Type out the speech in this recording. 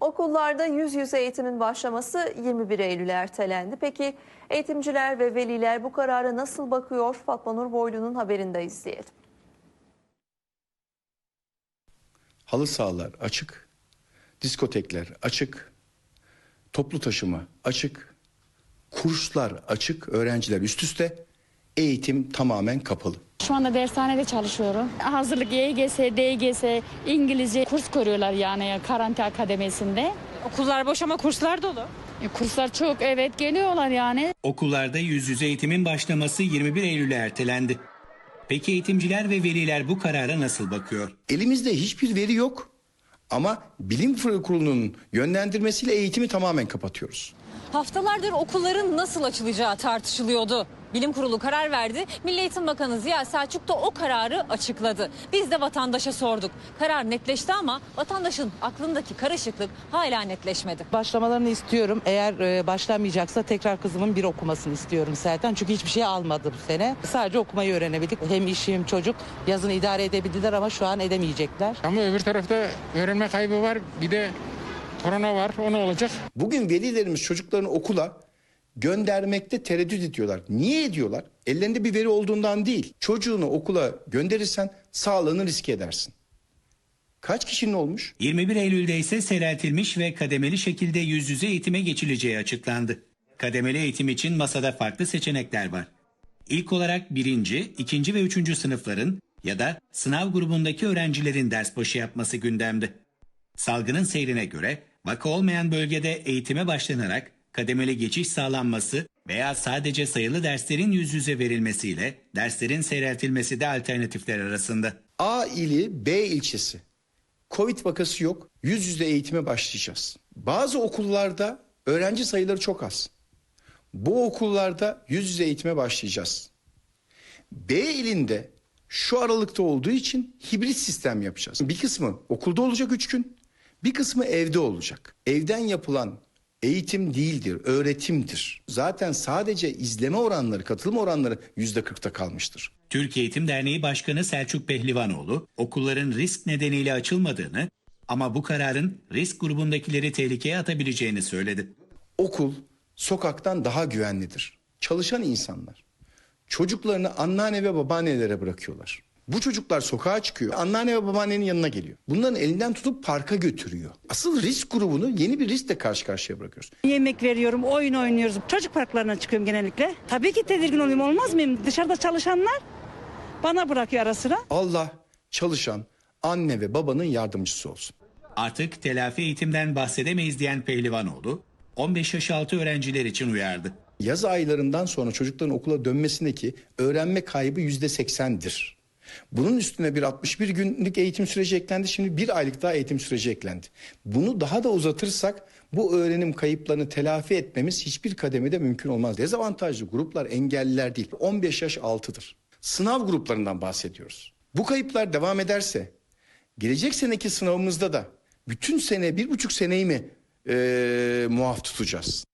Okullarda yüz yüze eğitimin başlaması 21 Eylül'e ertelendi. Peki eğitimciler ve veliler bu karara nasıl bakıyor? Fatma Nur Boylu'nun haberinde izleyelim. Halı sahalar açık, diskotekler açık, toplu taşıma açık, kurslar açık, öğrenciler üst üste, eğitim tamamen kapalı. Şu anda dershanede çalışıyorum. Hazırlık YGS, DGS, İngilizce kurs koruyorlar yani Karantina Akademisi'nde. Okullar boş ama kurslar dolu. E, kurslar çok evet geliyorlar yani. Okullarda yüz yüze eğitimin başlaması 21 Eylül'e ertelendi. Peki eğitimciler ve veliler bu karara nasıl bakıyor? Elimizde hiçbir veri yok ama bilim kurulunun yönlendirmesiyle eğitimi tamamen kapatıyoruz. Haftalardır okulların nasıl açılacağı tartışılıyordu. Bilim Kurulu karar verdi. Milli Eğitim Bakanı Ziya Selçuk da o kararı açıkladı. Biz de vatandaşa sorduk. Karar netleşti ama vatandaşın aklındaki karışıklık hala netleşmedi. Başlamalarını istiyorum. Eğer e, başlamayacaksa tekrar kızımın bir okumasını istiyorum zaten. Çünkü hiçbir şey almadı bu sene. Sadece okumayı öğrenebildik. Hem işim hem çocuk yazın idare edebildiler ama şu an edemeyecekler. Ama öbür tarafta öğrenme kaybı var. Bir de korona var. O ne olacak? Bugün velilerimiz çocuklarını okula göndermekte tereddüt ediyorlar. Niye ediyorlar? Ellerinde bir veri olduğundan değil. Çocuğunu okula gönderirsen sağlığını riske edersin. Kaç kişinin olmuş? 21 Eylül'de ise seyreltilmiş ve kademeli şekilde yüz yüze eğitime geçileceği açıklandı. Kademeli eğitim için masada farklı seçenekler var. İlk olarak birinci, ikinci ve üçüncü sınıfların ya da sınav grubundaki öğrencilerin ders başı yapması gündemde. Salgının seyrine göre vaka olmayan bölgede eğitime başlanarak kademeli geçiş sağlanması veya sadece sayılı derslerin yüz yüze verilmesiyle derslerin seyreltilmesi de alternatifler arasında. A ili B ilçesi. Covid vakası yok. Yüz yüze eğitime başlayacağız. Bazı okullarda öğrenci sayıları çok az. Bu okullarda yüz yüze eğitime başlayacağız. B ilinde şu aralıkta olduğu için hibrit sistem yapacağız. Bir kısmı okulda olacak üç gün, bir kısmı evde olacak. Evden yapılan eğitim değildir, öğretimdir. Zaten sadece izleme oranları, katılım oranları yüzde kırkta kalmıştır. Türk Eğitim Derneği Başkanı Selçuk Pehlivanoğlu okulların risk nedeniyle açılmadığını ama bu kararın risk grubundakileri tehlikeye atabileceğini söyledi. Okul sokaktan daha güvenlidir. Çalışan insanlar çocuklarını anneanne ve babaannelere bırakıyorlar. Bu çocuklar sokağa çıkıyor. Anneanne ve babaannenin yanına geliyor. Bunların elinden tutup parka götürüyor. Asıl risk grubunu yeni bir riskle karşı karşıya bırakıyoruz. Yemek veriyorum, oyun oynuyoruz. Çocuk parklarına çıkıyorum genellikle. Tabii ki tedirgin oluyorum olmaz mıyım? Dışarıda çalışanlar bana bırakıyor ara sıra. Allah çalışan anne ve babanın yardımcısı olsun. Artık telafi eğitimden bahsedemeyiz diyen Pehlivanoğlu 15 yaş altı öğrenciler için uyardı. Yaz aylarından sonra çocukların okula dönmesindeki öğrenme kaybı yüzde seksendir. Bunun üstüne bir 61 günlük eğitim süreci eklendi. Şimdi bir aylık daha eğitim süreci eklendi. Bunu daha da uzatırsak bu öğrenim kayıplarını telafi etmemiz hiçbir kademede mümkün olmaz. Dezavantajlı gruplar engelliler değil. 15 yaş altıdır. Sınav gruplarından bahsediyoruz. Bu kayıplar devam ederse gelecek seneki sınavımızda da bütün sene bir buçuk seneyi mi eee muaf tutacağız?